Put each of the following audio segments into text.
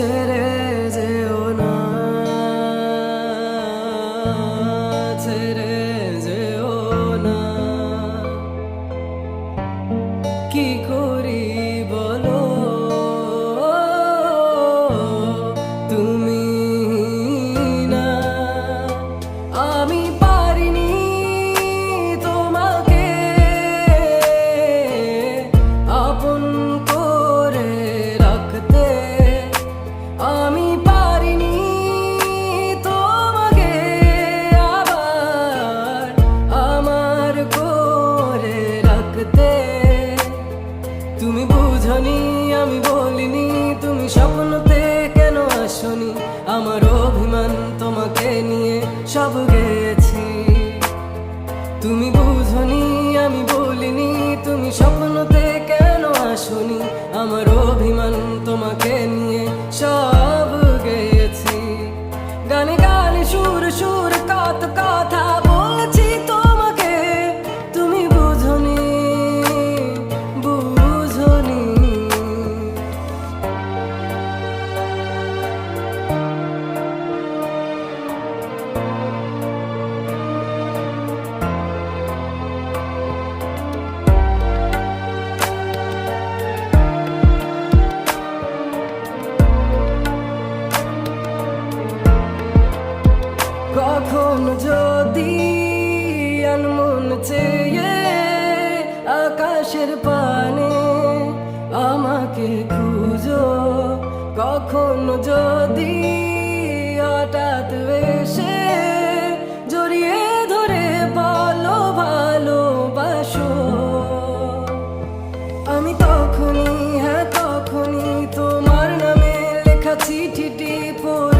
said it অভিমান তোমাকে নিয়ে সব গেছি কখন যদি আনমন চেয়ে আকাশের পানে আমাকে খুঁজো, কখন যদি হঠাৎ এসে জড়িয়ে ধরে বলো, ভালোবাসো। আমি তখনই হ্যাঁ তখনই তোমার নামে লেখা চিঠিটি পড়ে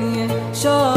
নিয়ে সব